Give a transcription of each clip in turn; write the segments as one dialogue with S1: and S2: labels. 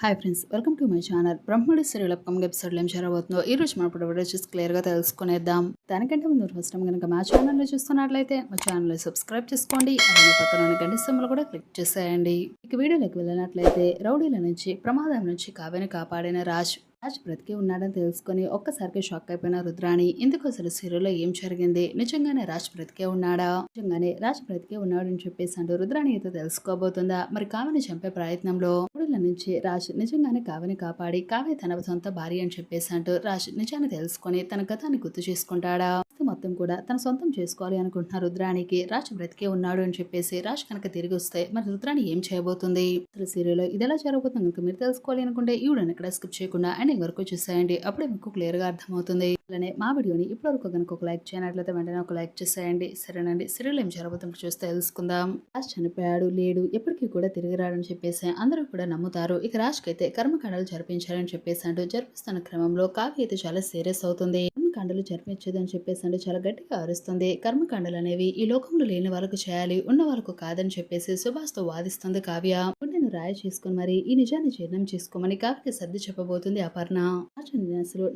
S1: Hi friends welcome to my channel Brahmamudi serial upcoming ఎపిసోడ్లో ఏం జరగబోతుందో ఈ రోజు మనం ఇప్పుడు చూసి క్లియర్గా తెలుసుకునేద్దాం. దానికంటే ముందు ఫస్ట్ టైం కనుక మా ఛానల్లో చూస్తున్నట్లయితే మా ఛానల్ని సబ్స్క్రైబ్ చేసుకోండి. అలాగే పక్కన గంట సింబల్ కూడా క్లిక్ చేసేయండి. ఇక వీడియోలోకి వెళ్ళినట్లయితే రౌడీల నుంచి ప్రమాదం నుంచి కావ్యని కాపాడిన రాజ్. రాజ్ బ్రతికే ఉన్నాడని తెలుసుకొని ఒక్కసారికి షాక్ అయిపోయిన రుద్రాణి ఇందుకు అసలు సీరియల్లో ఏం జరిగింది? నిజంగానే రాజ్ బ్రతికే ఉన్నాడా? నిజంగానే రాజ్ బ్రతికే ఉన్నాడని చెప్పేసి అంటూ రుద్రాణి అయితే తెలుసుకోబోతుందా? మరి కావిని చంపే ప్రయత్నంలో రౌడీల నుంచి రాజ్ నిజంగానే కావని కాపాడి కావే తన సొంత భార్య అని చెప్పేసి అంటూ రాజ్ నిజాన్ని తెలుసుకొని తన గతాన్ని గుర్తు చేసుకుంటాడా? ఆస్తి మొత్తం కూడా తన సొంతం చేసుకోవాలి అనుకుంటున్న రుద్రానికి రాజ్ బ్రతికే ఉన్నాడు అని చెప్పేసి రాజ్ కనుక తిరిగి వస్తే మరి రుద్రాణి ఏం చేయబోతుంది? అసలు సీరియల్లో ఇది ఎలా జరగబోతుంది కనుక మీరు తెలుసుకోవాలి అనుకుంటే ఈ వీడియోని ఇక్కడ స్కిప్ చేయకుండా అండ్ వరకు చూసేయండి. అప్పుడే మీకు క్లియర్గా అర్థమవుతుంది. అలానే మా వీడియోని ఇప్పటివరకు కనుక ఒక లైక్ చేయనట్లయితే వెంటనే ఒక లైక్ చేసేయండి. సరేనండి. సీరియల్ ఏం జరగబోతుందో చూస్తే తెలుసుకుందాం. రాజ్ చనిపోయాడు లేడు ఎప్పటికీ కూడా తిరిగి రాడని చెప్పేసి అందరూ కూడా నమ్ముతారు. ఇక రాజ్కి అయితే కర్మకాండాలు జరిపించాలని చెప్పేసి అంటూ జరిపిస్తున్న క్రమంలో కావ్య అయితే చాలా సీరియస్ అవుతుంది. కర్మకాండలు జరిపించదని చెప్పేసి అంటే చాలా గట్టిగా అరుస్తుంది. కర్మకాండలు అనేవి ఈ లోకంలో లేని వాళ్ళకు చేయాలి ఉన్న వాళ్ళకు కాదని చెప్పేసి సుభాష్తో వాదిస్తుంది కావ్య. గుండెను రాయ చేసుకుని మరి ఈ నిజాన్ని జీర్ణం చేసుకోమని కాకి సర్ది చెప్పబోతుంది అపర్ణ. రాజుని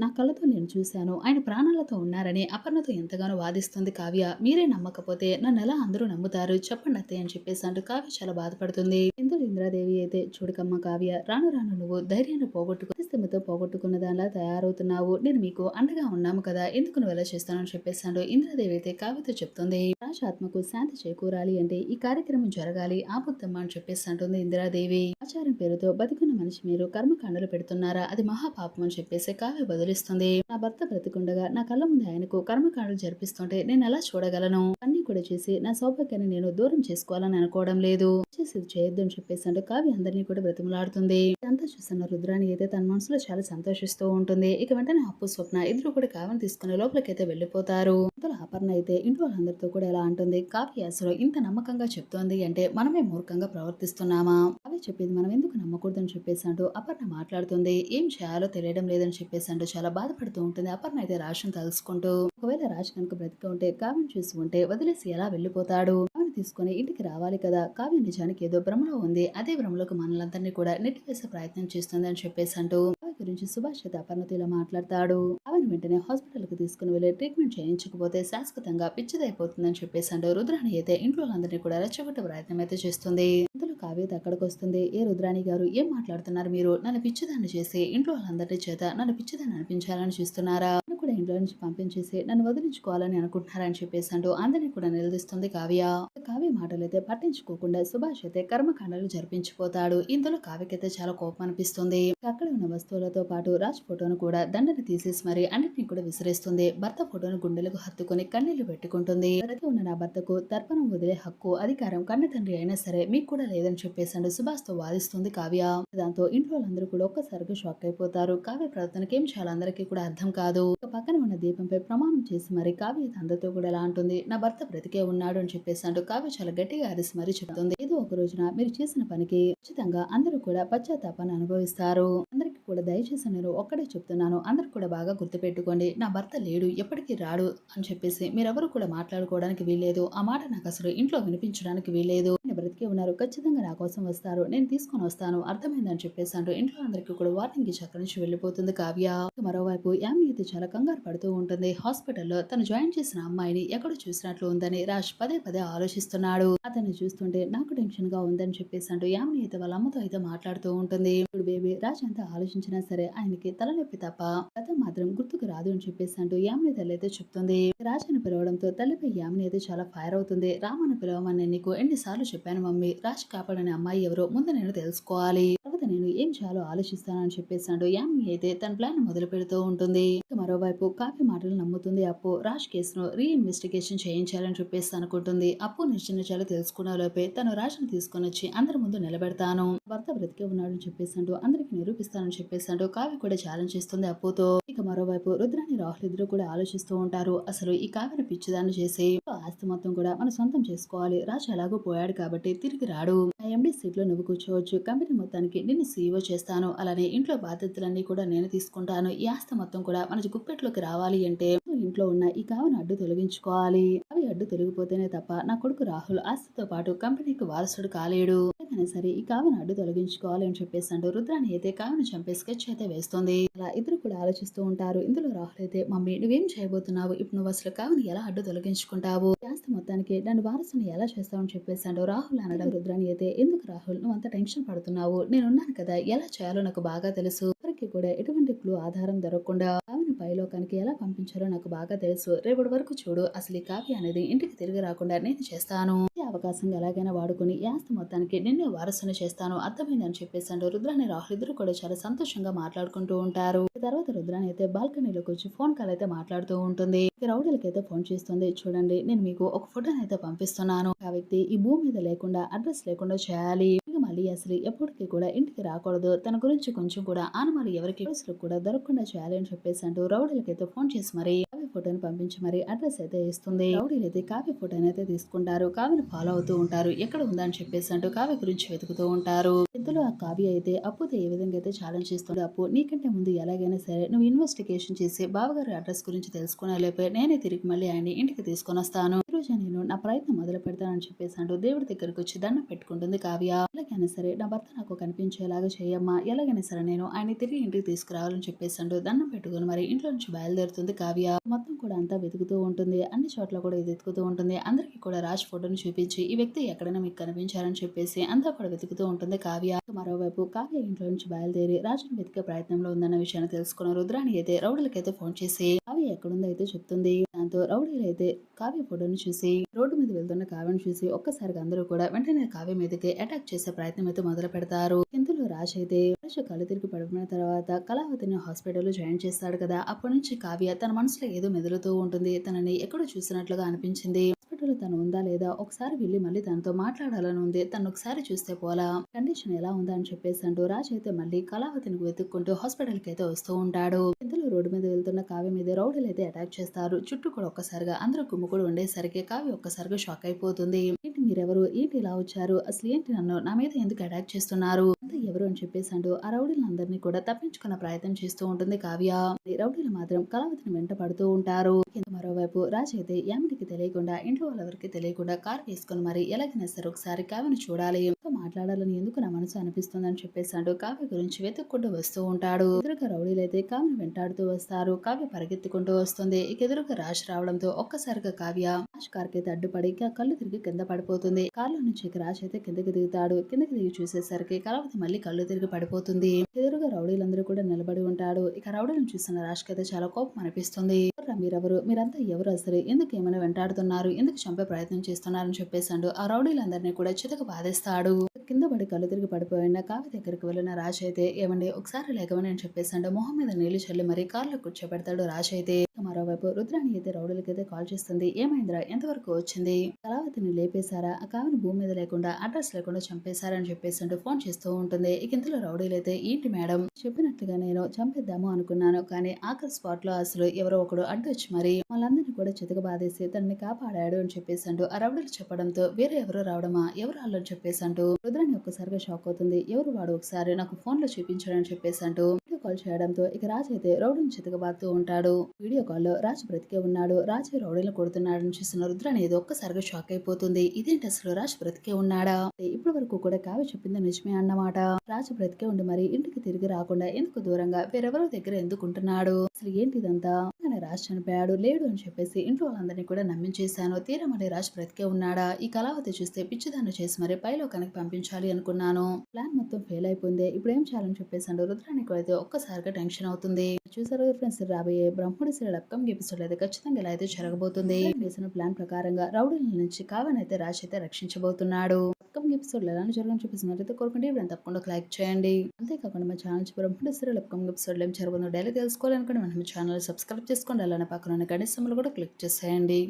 S1: నా కళ్ళతో నేను చూశాను. ఆయన ప్రాణాలతో ఉన్నారని అపర్ణతో ఎంతగానో వాదిస్తుంది కావ్య. మీరే నమ్మకపోతే నన్ను ఎలా అందరూ నమ్ముతారు? చెప్పండి అత్తయ్య అని చెప్పేసి అంటూ కావ్య చాలా బాధపడుతుంది. ఇందులో ఇంద్రాదేవి అయితే చూడకమ్మ కావ్య. రాను రాను నువ్వు ధైర్యాన్ని పోగొట్టుకు స్థితితో పోగొట్టుకున్న దానిలా తయారవుతున్నావు. నేను మీకు అండగా ఉన్నాము కదా. ఎందుకు నువ్వు ఎలా చేస్తానని చెప్పేసాడు ఇంద్రాదేవి అయితే కావ్యతో చెప్తుంది. రాజు ఆత్మకు శాంతి చేకూరాలి అంటే ఈ కార్యక్రమం జరగాలి. ఆపుద్దమ్మ అని చెప్పేసి అంటుంది ఇందిరాదేవి. ఆచారం పేరుతో బతికున్న మనిషి మీరు కర్మకాండలు పెడుతున్నారా? అది మహాపాపం అని చెప్పేసి కావ్య బదులిస్తుంది. నా భర్త బ్రతికుండగా నా కళ్ళ ముందు ఆయనకు కర్మకాండలు జరిపిస్తుంటే నేను ఎలా చూడగలను? కూడా చేసి నా సౌభాగ్యాన్ని నేను దూరం చేసుకోవాలని అనుకోవడం లేదు. చేసి ఇది చేయొద్దు అని చెప్పేసి అంటే కావ్య అందరినీ కూడా బ్రతిమలాడుతుంది. అంతా చూస్తున్న రుద్రాన్ని అయితే తన మనసులో చాలా సంతోషిస్తూ ఉంటుంది. ఇక వెంటనే అప్పు స్వప్న ఇద్దరు కూడా కావ్యని తీసుకుని లోపలికైతే వెళ్ళిపోతారు. అందులో అపర్ణ అయితే ఇంటి వాళ్ళందరితో కూడా ఎలా అంటుంది? కావ్య అసలు ఇంత నమ్మకంగా చెప్తోంది అంటే మనమే మూర్ఖంగా ప్రవర్తిస్తున్నామా? కావ్య చెప్పింది మనం ఎందుకు నమ్మకూడదని చెప్పేసి అంటూ అపర్ణ మాట్లాడుతుంది. ఏం చేయాలో తెలియడం లేదని చెప్పేసి అంటూ చాలా బాధపడుతూ ఉంటుంది అపర్ణ అయితే రాష్ట్రం తలుసుకుంటూ ఒకవేళ రాజు కనుక బ్రతికి ఉంటే కావ్యం చూసి ఉంటే వదిలేసి ఎలా వెళ్ళిపోతాడు? కావ్యని తీసుకొని ఇంటికి రావాలి కదా? కావ్య నిజానికి ఏదో భ్రమలో ఉంది. అదే భ్రమలోకి మనలందరినీ కూడా నెట్టివేసే ప్రయత్నం చేస్తుంది అని చెప్పేసి అంటూ కావ్య గురించి సుభాష్ అయితే అపర్ణతో మాట్లాడతాడు. ఆమెను వెంటనే హాస్పిటల్కి తీసుకుని వెళ్ళి ట్రీట్మెంట్ చేయించకపోతే శాశ్వతంగా పిచ్చిదైపోతుందని చెప్పేసి అంటూ రుద్రాణి అయితే ఇంట్లో వాళ్ళందరినీ కూడా రెచ్చగొట్టే ప్రయత్నం అయితే చేస్తుంది. ఇంతలో కావ్యత అక్కడికి వస్తుంది. ఏ రుద్రాణి గారు ఏం మాట్లాడుతున్నారు మీరు? నన్ను పిచ్చిదాన్ని చేసి ఇంట్లో వాళ్ళందరి చేత నన్ను పిచ్చిదాన్ని అనిపించాలని చూస్తున్నారా? ఇంట్లో నుంచి పంపించేసి నన్ను వదిలించుకోవాలని అనుకుంటున్నారని చెప్పేసి అంటూ అందరినీ కూడా నిలదీస్తుంది కావ్య. కావ్య మాటలు అయితే పట్టించుకోకుండా సుభాష్ అయితే కర్మకాండాలు జరిపించిపోతాడు. ఇందులో కావ్యకైతే చాలా కోపం అనిపిస్తుంది. అక్కడ ఉన్న వస్తువులతో పాటు రాజ్ ఫోటోను కూడా దండని తీసేసి మరి అన్నిటిని కూడా విసిరేస్తుంది. భర్త ఫోటోను గుండెలకు హత్తుకొని కన్నీళ్ళు పెట్టుకుంటుంది. ప్రతి ఉన్న నా భర్తకు తర్పణం వదిలే హక్కు అధికారం కన్న తండ్రి అయినా సరే మీకు కూడా లేదని చెప్పేసాడు సుభాష్తో వాదిస్తుంది కావ్య. దాంతో ఇంట్లో వాళ్ళందరూ కూడా ఒక్కసారిగా షాక్ అయిపోతారు. కావ్య ప్రవర్తనకి ఏం చాలా అందరికీ కూడా అర్థం కాదు. ఒక పక్కన ఉన్న దీపంపై ప్రమాణం చేసి మరి కావ్య అందరితో కూడా ఎలా అంటుంది? నా భర్త బ్రతికే ఉన్నాడు అని చెప్పేసి అంటూ కావ్య చాలా గట్టిగా అరిసి మరీ చెప్తుంది. ఏదో ఒక రోజున మీరు చేసిన పనికి ఖచ్చితంగా అందరూ కూడా పశ్చాత్తాపాన్ని అనుభవిస్తారు. అందరికీ కూడా దయచేసి నేను ఒక్కడే చెప్తున్నాను. అందరూ కూడా బాగా గుర్తుపెట్టుకోండి. నా భర్త లేడు ఎప్పటికీ రాడు అని చెప్పేసి మీరెవరు కూడా మాట్లాడుకోవడానికి వీల్లేదు. ఆ మాట నాకు అసలు ఇంట్లో వినిపించడానికి వీల్లేదు. బ్రతికి ఉన్నారు. ఖచ్చితంగా నా కోసం వస్తారు. నేను తీసుకొని వస్తాను. అర్థమైందని చెప్పేసి అంటూ ఇంట్లో అందరికీ కూడా వార్నింగ్ ఇచ్చి అక్కడి నుంచి వెళ్ళిపోతుంది. కావ్య మరోవైపు యామిని అయితే చాలా కంగారు పడుతూ ఉంటుంది. హాస్పిటల్లో తను జాయిన్ చేసిన అమ్మాయిని ఎక్కడ చూసినట్లు ఉందని రాజ్ పదే పదే ఆలోచిస్తున్నాడు. అతన్ని చూస్తుంటే నాకు టెన్షన్గా ఉందని చెప్పేసి అంటూ యామిని అయితే వాళ్ళ అమ్మతో అయితే మాట్లాడుతూ ఉంటుంది. ఇప్పుడు బేబీ రాజ్ ఎంత ఆలోచించినా సరే ఆయనకి తలనొప్పి తప్ప గతం మాత్రం గుర్తుకు రాదు అని చెప్పేసి అంటూ యామిని తల్లి అయితే చెప్తుంది. రాజ్ అని పిలవడంతో తల్లిపై యామిని అయితే చాలా ఫైర్ అవుతుంది. రామని పిలవమని నీకు ఎన్నిసార్లు చెప్పాను. మమ్మీ. రాజ్ కాపాడని అమ్మాయి ఎవరో ముందు నేను తెలుసుకోవాలి. నేను ఏం చేయాలో ఆలోచిస్తానని చెప్పేశాడు. యామిని అయితే తన ప్లాన్ మొదలు పెడుతూ ఉంటుంది. మరోవైపు కావ్య మాటలు నమ్ముతుంది అప్పు. రాజ్ కేసును రీఇన్వెస్టిగేషన్ చేయించాలని చెప్పేసి అనుకుంటుంది. అప్పు నిశ్చయించాలో తెలుసుకున్న లోపే తను రాజ్ని తీసుకొని వచ్చి అందరి ముందు నిలబెడతాను. భర్త బ్రతికే ఉన్నాడని చెప్పేసాడు అందరికి నిరూపిస్తానని చెప్పేశాడు. కావ్య కూడా ఛాలెంజ్ చేస్తుంది అప్పుతో. ఇక మరోవైపు రుద్రాని రాహుల్ ఇద్దరు కూడా ఆలోచిస్తూ ఉంటారు. అసలు ఈ కావ్యను పిచ్చిదాన్ని చేసి ఆస్తి మొత్తం కూడా మనం సొంతం చేసుకోవాలి. రాజు ఎలాగో పోయాడు కాబట్టి తిరిగి రాడు. ఎండి సీట్లో నువ్వు కూర్చోవచ్చు. కంపెనీ మొత్తానికి నిన్ను సీఈఓ చేస్తాను అలానే ఇంట్లో బాధ్యతలన్నీ కూడా నేను తీసుకుంటాను. ఈ ఆస్తి మొత్తం కూడా మన గుప్పెట్లోకి రావాలి అంటే ఇంట్లో ఉన్న ఈ కావని అడ్డు తొలగించుకోవాలి. అవి అడ్డు తొలగిపోతేనే తప్ప నా కొడుకు రాహుల్ ఆస్తితో పాటు కంపెనీకి వారసుడు కాలేడు. ఎలాగైనా సరే ఈ కావ్యను అడ్డు తొలగించుకోవాలి అని చెప్పేసి అంటూ రుద్రాన్ని అయితే కావ్యను చంపే స్కెచ్ అయితే వేస్తుంది. అలా ఇద్దరు కూడా ఆలోచిస్తూ ఉంటారు. ఇందులో రాహుల్ అయితే మమ్మీ నువ్వేం చేయబోతున్నావు? ఇప్పుడు నువ్వు అసలు కావ్యను ఎలా అడ్డు తొలగించుకుంటావు? కాస్త మొత్తానికి నన్ను వారసుని ఎలా చేస్తావు? అని చెప్పేసి అంటూ రాహుల్ అనడం రుద్రాన్ని అయితే ఎందుకు రాహుల్? నువ్వు అంత టెన్షన్ పడుతున్నావు. నేనున్నాను కదా. ఎలా చేయాలో నాకు బాగా తెలుసు. ఎవరికి కూడా ఎటువంటి క్లూ ఆధారం దొరకకుండా కావ్యను పైలోకానికి ఎలా పంపించాలో నాకు బాగా తెలుసు. రేపటి వరకు చూడు. అసలు ఈ కావ్య అనేది ఇంటికి తిరిగి రాకుండా నేను చేస్తాను. ఈ అవకాశం ఎలాగైనా వాడుకుని ఈ ఆస్తి మొత్తానికి నిన్నే వారసును చేస్తాను అర్థమైందని చెప్పేసాడు రుద్రాని రాహుల్ ఇద్దరు కూడా చాలా సంతోషంగా మాట్లాడుకుంటూ ఉంటారు. ఈ తర్వాత రుద్రాని అయితే బాల్కనీలోకి వచ్చి ఫోన్ కాల్ అయితే మాట్లాడుతూ ఉంటుంది. రౌడీలకి అయితే ఫోన్ చేస్తుంది చూడండి నేను మీకు ఒక ఫోటోని అయితే పంపిస్తున్నాను. ఆ వ్యక్తి ఈ భూమి మీద లేకుండా అడ్రస్ లేకుండా చేయాలి. మళ్ళీ అసలు ఎప్పటికీ కూడా ఇంటికి రాకూడదు. తన గురించి కొంచెం కూడా ఆనమాలు ఎవరికి అసలు కూడా దొరకకుండా చేయాలి అని చెప్పేసి అంటూ రౌడీలకైతే ఫోన్ చేసి మరి కావ్య ఫోటోని పంపించి మరి అడ్రస్ అయితే ఇస్తుంది. రౌడీలు అయితే కావ్య ఫోటోని అయితే తీసుకుంటారు. కావ్యను ఫాలో అవుతూ ఉంటారు. ఎక్కడ ఉందని చెప్పేసి అంటూ కావ్య గురించి వెతుకుతూ ఉంటారు. ఇందులో ఆ కావ్య అయితే అప్పుతో ఏ విధంగా అయితే ఛాలెంజ్ చేస్తుంది అప్పు నీకంటే ముందు ఎలాగైనా సరే నువ్వు ఇన్వెస్టిగేషన్ చేసి బావగారి అడ్రస్ గురించి తెలుసుకునే లేపే నేనే తిరిగి మళ్ళీ ఆయన్ని ఇంటికి తీసుకొని వస్తాను. ఈ నేను నా ప్రయత్నం మొదలు పెడతానని చెప్పేసి అంటూ దేవుడి దగ్గరికి వచ్చి దండం పెట్టుకుంటుంది కావ్య. ఎలాగైనా సరే నా భర్త నాకు కనిపించేలాగా చేయమ్మా ఎలాగైనా సరే నేను ఆయన తిరిగి ఇంటికి తీసుకురావాలని చెప్పేసి అంటూ దండం పెట్టుకుని మరి ఇంట్లో నుంచి బయలుదేరుతుంది కావ్య. మొత్తం కూడా అంతా వెతుకుతూ ఉంటుంది. అన్ని చోట్ల కూడా ఇది వెతుకుతూ ఉంటుంది. అందరికీ కూడా రాజ్ ఫోటోని చూపించి ఈ వ్యక్తి ఎక్కడైనా మీకు కనిపించారని చెప్పేసి అంతా కూడా వెతుకుతూ ఉంటుంది కావ్య. మరోవైపు కావ్య ఇంట్లో నుంచి బయలుదేరి రాజును వెతికే ప్రయత్నంలో ఉందన్న విషయాన్ని తెలుసుకున్న రుద్రాణి అయితే రౌడీలకైతే ఫోన్ చేసి కావ్య ఎక్కడుందో అయితే చెప్తుంది. దాంతో రౌడీలు అయితే కావ్య ఫోటోని చూసి రోడ్డు మీద వెళ్తున్న కావ్యను చూసి ఒక్కసారిగా అందరూ కూడా వెంటనే కావ్య మీదకి అటాక్ చేసే ప్రయత్నం అయితే మొదలు పెడతారు. ఇందులో రాజ్ అయితే రాజ్ కళ్ళు తిరిగి పడిపోయిన తర్వాత కళావతిని హాస్పిటల్లో జాయిన్ చేస్తాడు కదా. అప్పటి నుంచి కావ్య తన మనసులో ఏదో మెదులుతూ ఉంటుంది. తనని ఎక్కడో చూసినట్లుగా అనిపించింది. హాస్పిటల్ తను ఉందా లేదా? ఒకసారి వెళ్ళి మళ్ళీ తనతో మాట్లాడాలని ఉంది. తను ఒకసారి చూస్తే పోలా? కండిషన్ ఎలా ఉందా అని చెప్పేసి అంటూ రాజ్ అయితే మళ్ళీ కళావతిని వెతుక్కుంటూ హాస్పిటల్కి అయితే వస్తూ ఉంటాడు. ఇంతలో రోడ్డు మీద వెళ్తున్న కావ్య మీద రౌడీలు అయితే అటాక్ చేస్తారు. చుట్టూ కూడా ఒక్కసారిగా అందరూ గుమ్ముకుడు ఉండేసరికి కావ్య ఒక్కసారిగా షాక్ అయిపోతుంది. ఏంటి మీరెవరు? ఏంటి ఇలా వచ్చారు? అసలు ఏంటి నన్ను? నా మీద ఎందుకు అటాక్ చేస్తున్నారు? అంతా ఎవరు అని చెప్పేసి అంటూ ఆ రౌడీలందరినీ కూడా తప్పించుకున్న ప్రయత్నం చేస్తూ ఉంటుంది కావ్య. రౌడీలు మాత్రం కళావతిని వెంట పడుతూ ఉంటారు. మరోవైపు రాజ్ అయితే యామిడికి తెలియకుండా ఇంట్లో వాళ్ళెవరికి తెలియకుండా కార్ వేసుకుని మరి ఎలాగైనా సరే ఒకసారి కావ్యను చూడాలి. మాట్లాడాలని ఎందుకు నా మనసు అనిపిస్తుంది అని చెప్పేసి అంటూ కావ్య గురించి వెతుక్కుంటూ వస్తూ ఉంటాడు. ఎదురుగా రౌడీలు అయితే కావ్యను వెంటాడుతూ వస్తారు. కావ్య పరిగెత్తుకుంటూ వస్తుంది. ఇక ఎదురుగా రాజ్ రావడంతో ఒక్కసారిగా కావ్య రాజ్ కార్కి అయితే అడ్డుపడి కళ్ళు తిరిగి కింద పడిపోతుంది. కార్లో నుంచి రాజ్ అయితే కిందకి దిగుతాడు. కిందకి దిగి చూసేసరికి కళావతి మళ్ళీ కళ్ళు తిరిగి పడిపోతుంది. ఎదురుగా రౌడీలందరూ కూడా నిలబడి ఉంటాడు ఇక రౌడీలను చూసిన రాజ్ అయితే చాలా కోపం అనిపిస్తుంది. మీరెవరు? మీరంతా ఎవరు అసలు? ఎందుకు ఏమైనా వెంటాడుతున్నారు? ఎందుకు చంపే ప్రయత్నం చేస్తున్నారని చెప్పేసాడు ఆ రౌడీలందరినీ కూడా చితక బాధేస్తాడు. కింద పడి కళ్ళు తిరిగి పడిపోయిన కావ్య దగ్గరికి వెళ్ళిన రాజ్ అయితే ఏమండి ఒకసారి లేకమని అని చెప్పేసాడు. మొహం మీద నీళ్ళు చల్లి మరి కార్లో కూర్చోబెడతాడు రాజ్ అయితే. మరోవైపు రుద్రాణి అయితే రౌడీలకైతే కాల్ చేస్తుంది. ఏమైందిరా? ఎంతవరకు వచ్చింది? కళావతిని లేపేశారా? ఆ కావిని భూమి మీద లేకుండా అడ్రస్ లేకుండా చంపేశారని చెప్పేసి అంటూ ఫోన్ చేస్తూ ఉంటుంది. ఇక ఇంతలో రౌడీలు అయితే ఏంటి మేడం? చెప్పినట్టుగా నేను చంపేద్దాము అనుకున్నాను. కానీ ఆఖరి స్పాట్లో అసలు ఎవరో ఒకడు అడ్డొచ్చి మరి వాళ్ళందరినీ కూడా చితక బాధేసి తనని కాపాడాడు అని చెప్పేసి అంటూ ఆ రౌడీలు చెప్పడంతో వేరే ఎవరు రావడమా? ఎవరు వాళ్ళు అని చెప్పేసి అంటూ రుద్రాణి ఒక్కసారిగా షాక్ అవుతుంది. ఎవరు వాడు ఒకసారి నాకు ఫోన్లో చూపించాడని చెప్పేసి అంటూ వీడియో కాల్ చేయడంతో ఇక రాజ్ అయితే రౌడీని చితకబారుతూ ఉంటాడు. వీడియో కాల్లో రాజు బ్రతికే ఉన్నాడు. రాజు రౌడీలు కొడుతున్నాడని చూసిన రుద్ర అనేది ఒక్కసారిగా షాక్ అయిపోతుంది. ఇదేంటి అసలు రాజు బ్రతికే ఉన్నాడా? ఇప్పటి వరకు కూడా కావ్య చెప్పింది నిజమే అన్నమాట. రాజు బ్రతికే ఉండి మరి ఇంటికి తిరిగి రాకుండా ఎందుకు దూరంగా వేరెవరో దగ్గర ఎందుకు ఉంటున్నాడు అసలు ఏంటి ఇదంతా? రాజు చనిపోయాడు లేడు అని చెప్పేసి ఇంట్లో వాళ్ళందరినీ కూడా నమ్మించేశాను. తీరా మరి రాజు బ్రతికే ఉన్నాడా? ఈ కళావతి చూస్తే పిచ్చిదాన్ని చేసి మరి పైలోకానికి పంపించాలి అనుకున్నాను. ప్లాన్ మొత్తం ఫెయిల్ అయిపోయింది. ఇప్పుడు ఏం చేయాలని చెప్పేసాడు రుద్రానికి అయితే ఒక్కసారిగా టెన్షన్ అవుతుంది. చూసారు ఫ్రెండ్స్ రాబోయే బ్రహ్ముడి సీరియల్ అప్కమింగ్ ఎపిసోడ్ అయితే ఖచ్చితంగా ఇలా అయితే జరగబోతుంది. వేసిన ప్లాన్ ప్రకారంగా రౌడీల నుంచి కావన్ అయితే రాజ్ అయితే రక్షించబోతున్నాడు అప్కమింగ్ ఎపిసోడ్ ఎలా జరగని చెప్పేసినట్లయితే కోరుకుంటే ఇప్పుడు తప్పకుండా లైక్ చేయండి. అంతేకాకుండా మా channel Brahmamudi serial upcoming episode ఏం జరగబోతుందో డైలీ తెలుసుకోవాలనుకుంటే మనం ఛానల్ సబ్స్క్రైబ్ చేసుకోండి. అలానే పక్కన ఉన్న గణేశములు కూడా క్లిక్ చేసేయండి.